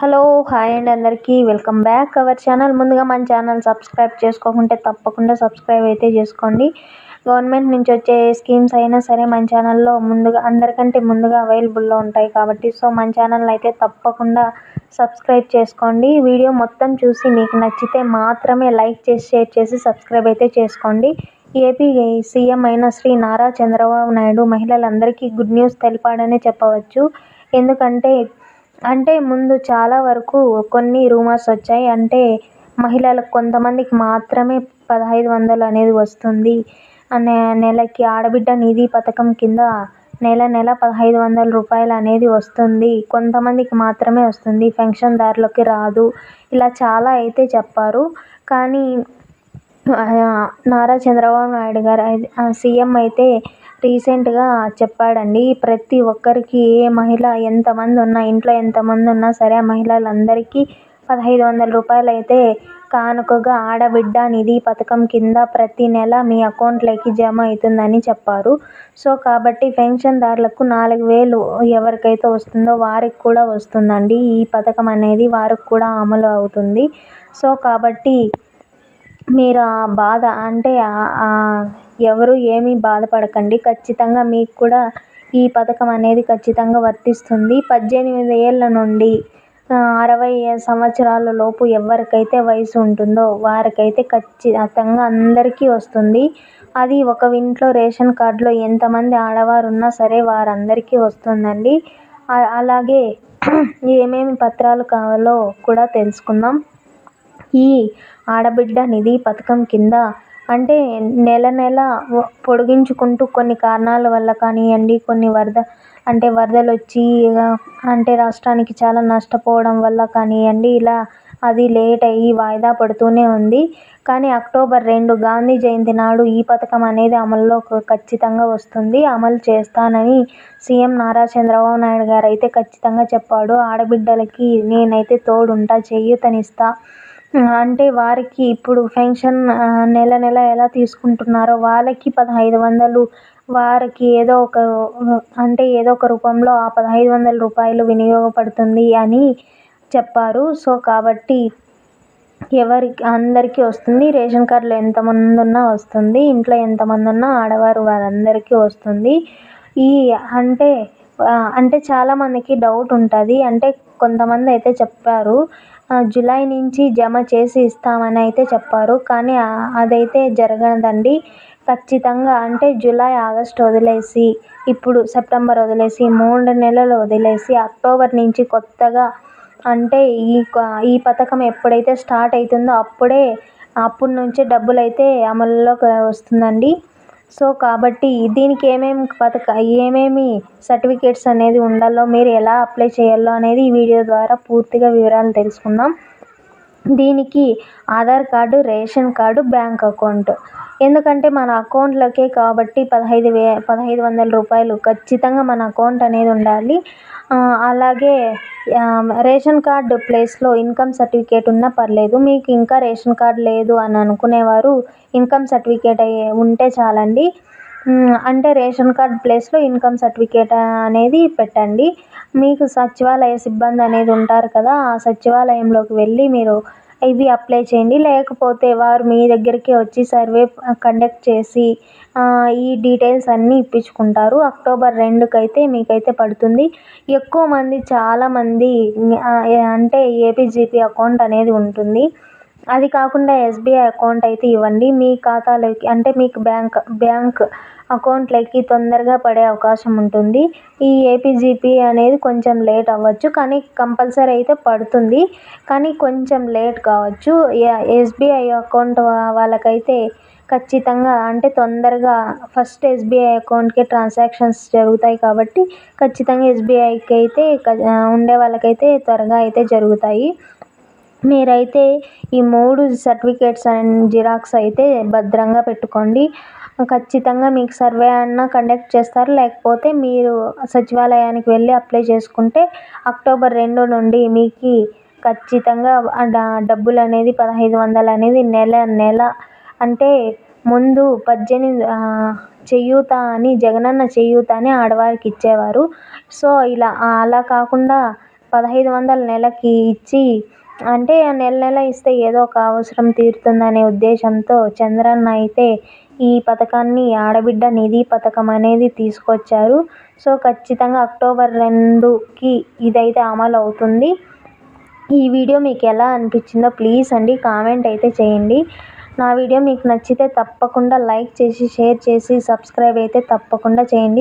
Hello hi అండి అందరికీ. Welcome back our channel. ముందుగా మన ఛానల్ సబ్స్క్రైబ్ చేసుకోకుంటే తప్పకుండా సబ్స్క్రైబ్ అయితే చేసుకోండి. గవర్నమెంట్ నుంచి వచ్చే స్కీమ్స్ అయినా సరే మన ఛానల్లో ముందుగా అందరికంటే ముందుగా అవైలబుల్లో ఉంటాయి కాబట్టి సో మన ఛానల్ అయితే తప్పకుండా సబ్స్క్రైబ్ చేసుకోండి. వీడియో మొత్తం చూసి మీకు నచ్చితే మాత్రమే లైక్ చేసి షేర్ చేసి సబ్స్క్రైబ్ అయితే చేసుకోండి. ఏపీ సీఎం అయిన శ్రీ నారా చంద్రబాబు నాయుడు మహిళలందరికీ గుడ్ న్యూస్ తెలిపాడనే చెప్పవచ్చు. ఎందుకంటే అంటే ముందు చాలా వరకు కొన్ని రూమర్స్ వచ్చాయి. అంటే మహిళలకు కొంతమందికి మాత్రమే పదహైదు వందలు అనేది వస్తుంది. అనే నెలకి ఆడబిడ్డ నిధి పథకం కింద నెల నెల పదహైదు వందల రూపాయలు అనేది వస్తుంది. కొంతమందికి మాత్రమే వస్తుంది. పెన్షన్దారులకి రాదు. ఇలా చాలా అయితే చెప్పారు. కానీ నారా చంద్రబాబు నాయుడు గారు సీఎం అయితే రీసెంట్గా చెప్పాడండి ప్రతి ఒక్కరికి ఏ మహిళ ఎంతమంది ఉన్నా ఇంట్లో ఎంతమంది ఉన్నా సరే ఆ మహిళలందరికీ పదహైదు వందల రూపాయలు అయితే కానుకగా ఆడబిడ్డ నిధి పథకం కింద ప్రతి నెల మీ అకౌంట్లోకి జమ అవుతుందని చెప్పారు. సో కాబట్టి పెన్షన్దారులకు నాలుగు వేలు ఎవరికైతే వస్తుందో వారికి కూడా వస్తుందండి. ఈ పథకం అనేది వారికి కూడా అమలు అవుతుంది. సో కాబట్టి మీరు ఆ బాధ అంటే ఎవరు ఏమీ బాధపడకండి. ఖచ్చితంగా మీకు కూడా ఈ పథకం అనేది ఖచ్చితంగా వర్తిస్తుంది. పద్దెనిమిది ఏళ్ళ నుండి అరవై సంవత్సరాల లోపు ఎవరికైతే వయసు ఉంటుందో వారికైతే ఖచ్చితంగా అందరికీ వస్తుంది. అది ఒక ఇంట్లో రేషన్ కార్డులో ఎంతమంది ఆడవారు ఉన్నా సరే వారందరికీ వస్తుందండి. అలాగే ఏమేమి పత్రాలు కావాలో కూడా తెలుసుకుందాం. ఈ ఆడబిడ్డ నిధి పథకం కింద అంటే నెల నెల పొడిగించుకుంటూ కొన్ని కారణాల వల్ల కానివ్వండి కొన్ని వరద అంటే వరదలు వచ్చి అంటే రాష్ట్రానికి చాలా నష్టపోవడం వల్ల కానివ్వండి ఇలా అది లేట్ అయ్యి వాయిదా పడుతూనే ఉంది. కానీ అక్టోబర్ రెండు గాంధీ జయంతి నాడు ఈ పథకం అనేది అమల్లో ఖచ్చితంగా వస్తుంది అమలు చేస్తానని సీఎం నారా చంద్రబాబు నాయుడు గారు అయితే ఖచ్చితంగా చెప్పాడు. ఆడబిడ్డలకి నేనైతే తోడుంటా చేయూతనిస్తా. అంటే వారికి ఇప్పుడు పెన్షన్ నెల నెల ఎలా తీసుకుంటున్నారో వాళ్ళకి పదహైదు వందలు వారికి ఏదో ఒక అంటే ఏదో ఒక రూపంలో ఆ పదహైదు వందల రూపాయలు వినియోగపడుతుంది అని చెప్పారు. సో కాబట్టి ఎవరికి అందరికీ వస్తుంది. రేషన్ కార్డులో ఎంతమంది ఉన్నా వస్తుంది. ఇంట్లో ఎంతమంది ఉన్నా ఆడవారు వారందరికీ వస్తుంది. ఈ అంటే అంటే చాలామందికి డౌట్ ఉంటుంది. అంటే కొంతమంది అయితే చెప్పారు జూలై నుంచి జమ చేసి ఇస్తామని అయితే చెప్పారు. కానీ అదైతే జరగదండి. ఖచ్చితంగా అంటే జూలై ఆగస్ట్ వదిలేసి ఇప్పుడు సెప్టెంబర్ వదిలేసి మూడు నెలలు వదిలేసి అక్టోబర్ నుంచి కొత్తగా అంటే ఈ ఈ పథకం ఎప్పుడైతే స్టార్ట్ అవుతుందో అప్పుడే అప్పటి నుంచే డబ్బులు అయితే అమలులోకి వస్తుందండి. సో కాబట్టి దీనికి ఏమేమి పథక ఏమేమి సర్టిఫికేట్స్ అనేది ఉండాలో మీరు ఎలా అప్లై చేయాలో అనేది ఈ వీడియో ద్వారా పూర్తిగా వివరాలు తెలుసుకుందాం. దీనికి Aadhaar card ration card bank account. ఎందుకంటే మన అకౌంట్లోకే కాబట్టి పదహైదు వే పదహైదు వందల రూపాయలు ఖచ్చితంగా మన అకౌంట్ అనేది ఉండాలి. అలాగే రేషన్ కార్డు ప్లేస్లో ఇన్కమ్ సర్టిఫికేట్ ఉన్నా పర్లేదు. మీకు ఇంకా రేషన్ కార్డు లేదు అని అనుకునేవారు ఇన్కమ్ సర్టిఫికేట్ ఉంటే చాలండి. అంటే రేషన్ కార్డ్ ప్లేస్లో ఇన్కమ్ సర్టిఫికేట్ అనేది పెట్టండి. మీకు సచివాలయ సిబ్బంది అనేది ఉంటారు కదా ఆ సచివాలయంలోకి వెళ్ళి మీరు ఇవి అప్లై చేయండి. లేకపోతే వారు మీ దగ్గరికి వచ్చి సర్వే కండక్ట్ చేసి ఈ డీటెయిల్స్ అన్నీ ఇప్పించుకుంటారు. అక్టోబర్ రెండుకి అయితే మీకైతే పడుతుంది. ఎక్కువ మంది చాలామంది అంటే ఏపీజీపీ అకౌంట్ అనేది ఉంటుంది. అది కాకుండా ఎస్బీఐ అకౌంట్ అయితే ఇవ్వండి. మీ ఖాతాలోకి అంటే మీకు బ్యాంక్ బ్యాంక్ అకౌంట్లోకి తొందరగా పడే అవకాశం ఉంటుంది. ఈ ఏపీజీపీ అనేది కొంచెం లేట్ అవ్వచ్చు కానీ కంపల్సరీ అయితే పడుతుంది. కానీ కొంచెం లేట్ కావచ్చు. ఎస్బీఐ అకౌంట్ వాళ్ళకైతే ఖచ్చితంగా అంటే తొందరగా ఫస్ట్ ఎస్బీఐ అకౌంట్కే ట్రాన్సాక్షన్స్ జరుగుతాయి కాబట్టి ఖచ్చితంగా ఎస్బీఐకి అయితే ఉండే వాళ్ళకైతే త్వరగా అయితే జరుగుతాయి. మీరైతే ఈ మూడు సర్టిఫికేట్స్ అండ్ జిరాక్స్ అయితే భద్రంగా పెట్టుకోండి. ఖచ్చితంగా మీకు సర్వే అన్న కండక్ట్ చేస్తారు. లేకపోతే మీరు సచివాలయానికి వెళ్ళి అప్లై చేసుకుంటే అక్టోబర్ రెండు నుండి మీకు ఖచ్చితంగా డబ్బులు అనేది పదహైదు వందలు అనేది నెల నెల అంటే ముందు పద్దెనిమిది చేయూత అని జగనన్న చేయూత అని ఆడవారికి ఇచ్చేవారు. సో ఇలా అలా కాకుండా పదహైదు వందల నెలకి ఇచ్చి అంటే నెల నెల ఇస్తే ఏదో ఒక అవసరం తీరుతుందనే ఉద్దేశంతో చంద్రన్న అయితే ఈ పథకాన్ని ఆడబిడ్డ నిధి పథకం అనేది తీసుకొచ్చారు. సో ఖచ్చితంగా అక్టోబర్ రెండుకి ఇదైతే అమలు అవుతుంది. ఈ వీడియో మీకు ఎలా అనిపించిందో ప్లీజ్ అండి కామెంట్ అయితే చేయండి. నా వీడియో మీకు నచ్చితే తప్పకుండా లైక్ చేసి షేర్ చేసి సబ్స్క్రైబ్ అయితే తప్పకుండా చేయండి.